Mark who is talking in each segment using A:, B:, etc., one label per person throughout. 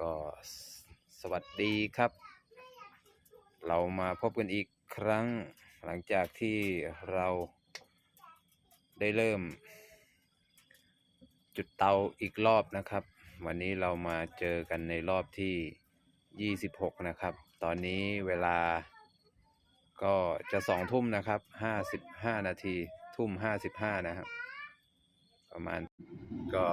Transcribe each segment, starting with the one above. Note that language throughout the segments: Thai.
A: ก็สวัสดีครับ เรามาพบกันอีกครั้งหลังจากที่เราได้เริ่ม จุดเตาอีกรอบนะครับ วันนี้เรามาเจอกันในรอบที่ 26 นะครับ ตอนนี้เวลาก็จะสองทุ่มนะครับ 55 นาที ทุ่ม 55 นะครับ ประมาณก็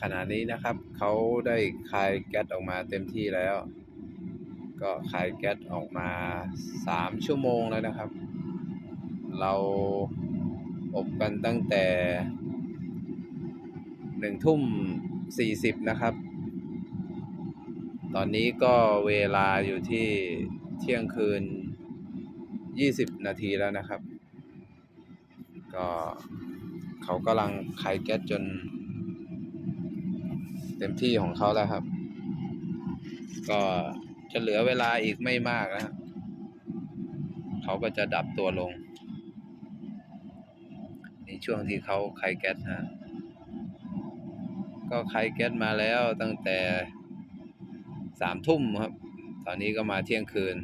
A: ขณะนี้นะครับเขาได้คายแก๊สออกมาเต็มที่แล้ว ก็คายแก๊สออกมา 3 ชั่วโมงแล้วนะครับ เราอบกันตั้งแต่หนึ่งทุ่มสี่สิบนะครับ ตอนนี้ก็เวลาอยู่ที่เที่ยงคืนยี่สิบนาทีแล้วนะครับ ก็ เขากำลังไขแก๊สจน เต็มที่ของเขาแล้วครับ ก็จะเหลือเวลาอีกไม่มากนะครับเขาก็จะดับตัวลง ในช่วงที่เขาไขแก๊สฮะก็ไขแก๊สมาแล้วตั้งแต่สามทุ่มครับ ตอนนี้ก็มาเที่ยงคืน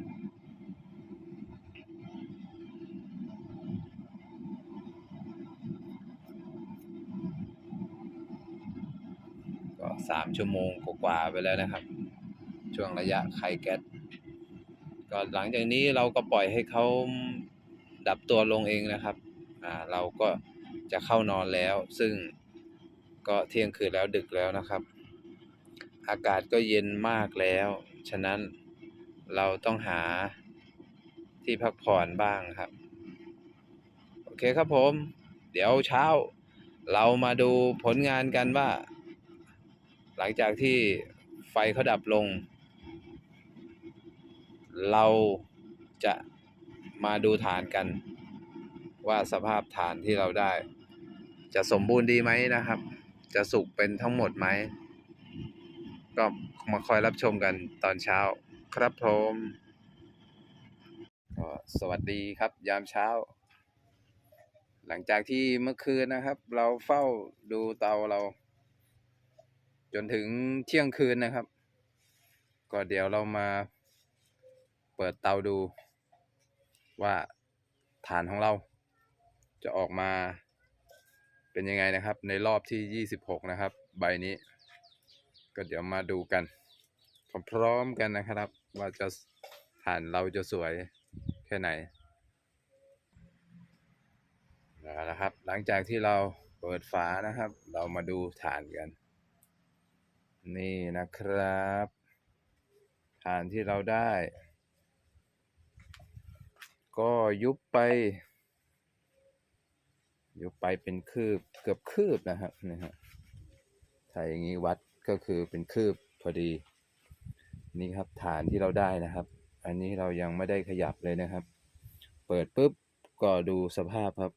A: สามชั่วโมงกว่าๆไปแล้วนะครับ ช่วงระยะไขแก๊สก็หลังจากนี้เราก็ปล่อยให้เขาดับตัวลงเองนะครับอ่าเราก็จะเข้านอนแล้ว ซึ่งก็เที่ยงคืนแล้วดึกแล้วนะครับ อากาศก็เย็นมากแล้ว ฉะนั้นเราต้องหาที่พักผ่อนบ้างครับ โอเคครับผม เดี๋ยวเช้า เรามาดูผลงานกันว่า หลังจากที่ไฟเขาดับลง เราจะมาดูฐานกัน ว่าสภาพฐานที่เราได้ จะสมบูรณ์ดีไหมนะครับ จะสุกเป็นทั้งหมดไหม ก็มาคอยรับชมกันตอนเช้าครับผมสวัสดีครับยามเช้า หลังจากที่เมื่อคืนนะครับ เราเฝ้าดูเตาเรา จนถึงเที่ยงคืนนะครับ ก็เดี๋ยวเรามาเปิดเตาดูว่าฐานของเราจะออกมาเป็นยังไงนะครับ ในรอบที่ 26 นะครับ ใบนี้ ก็เดี๋ยวมาดูกันพร้อมๆกันนะครับ ว่าจะฐานเราจะสวยแค่ไหนเอาละครับ หลังจากที่เราเปิดฝานะครับ เรามาดูฐานกัน นี่นะครับฐานที่เราได้ ก็ยุบไป ยุบไปเป็นคืบเกือบคืบนะครับนี่ฮะถ้าอย่างนี้วัดก็คือเป็นคืบพอดี นี่ครับฐานที่เราได้นะครับ อันนี้เรายังไม่ได้ขยับเลยนะครับ เปิดปุ๊บก็ดูสภาพครับ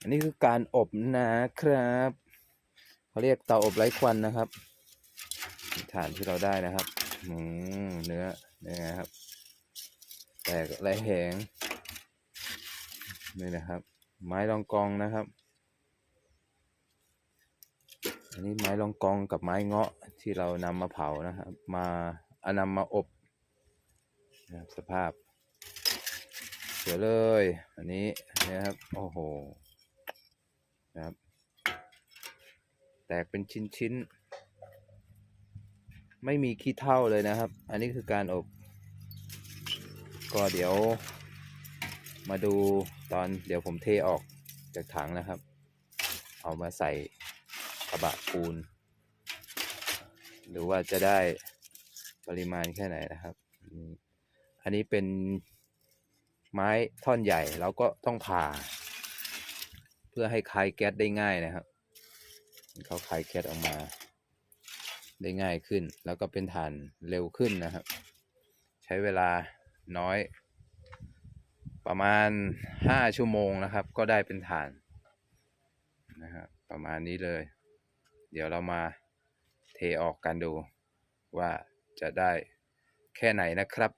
A: อันนี้คือการอบนะครับเขาเรียกเตาอบไร้ควันนะครับฐานที่เราได้นะครับอืมเนื้อเนื้อครับ แตกไรแหงนี่นะครับ ไม้รองกองนะครับ อันนี้ไม้รองกองกับไม้เงาะที่เรานำมาเผานะครับ มาเอานำมาอบนะครับสภาพเสียเลย อันนี้นะครับ โอ้โห นะครับ แตกเป็นชิ้นๆ ไม่มีขี้เท่าเลยนะครับ อันนี้คือการอบ ก็เดี๋ยว มาดูตอนเดี๋ยวผมเทออกจากถังนะครับ เอามาใส่กระบะปูน หรือว่าจะได้ปริมาณแค่ไหนนะครับ อันนี้เป็นไม้ท่อนใหญ่เราก็ต้องผ่า พื่อให้คายแก๊สได้ง่ายนะครับ เขาคายแก๊สออกมา ได้ง่ายขึ้น แล้วก็เป็นฐานเร็วขึ้นนะครับ ใช้เวลาน้อย ประมาณห้าชั่วโมงนะครับ ก็ได้เป็นฐานนะครับประมาณนี้เลย เดี๋ยวเรามาเทออกกันดูว่าจะได้แค่ไหนนะครับ